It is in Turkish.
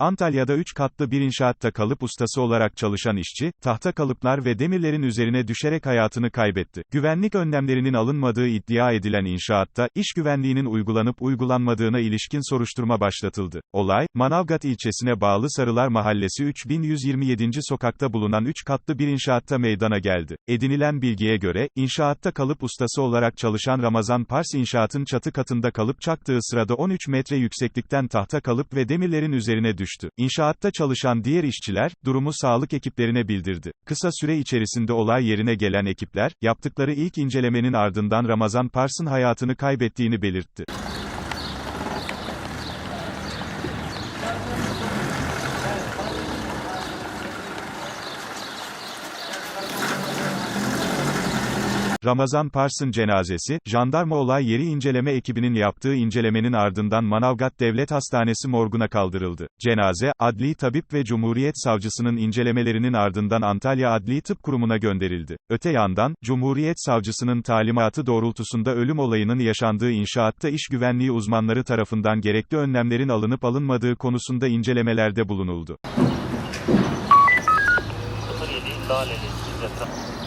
Antalya'da 3 katlı bir inşaatta kalıp ustası olarak çalışan işçi, tahta kalıplar ve demirlerin üzerine düşerek hayatını kaybetti. Güvenlik önlemlerinin alınmadığı iddia edilen inşaatta, iş güvenliğinin uygulanıp uygulanmadığına ilişkin soruşturma başlatıldı. Olay, Manavgat ilçesine bağlı Sarılar Mahallesi 3127. sokakta bulunan 3 katlı bir inşaatta meydana geldi. Edinilen bilgiye göre, inşaatta kalıp ustası olarak çalışan Ramazan Pars inşaatın çatı katında kalıp çaktığı sırada 13 metre yükseklikten tahta kalıp ve demirlerin üzerine düştü. İnşaatta çalışan diğer işçiler, durumu sağlık ekiplerine bildirdi. Kısa süre içerisinde olay yerine gelen ekipler, yaptıkları ilk incelemenin ardından Ramazan Pars'ın hayatını kaybettiğini belirtti. Ramazan Pars'ın cenazesi, jandarma olay yeri inceleme ekibinin yaptığı incelemenin ardından Manavgat Devlet Hastanesi morguna kaldırıldı. Cenaze, Adli Tabip ve Cumhuriyet Savcısının incelemelerinin ardından Antalya Adli Tıp Kurumu'na gönderildi. Öte yandan, Cumhuriyet Savcısının talimatı doğrultusunda ölüm olayının yaşandığı inşaatta iş güvenliği uzmanları tarafından gerekli önlemlerin alınıp alınmadığı konusunda incelemelerde bulunuldu. 07 Laleli, yatırım.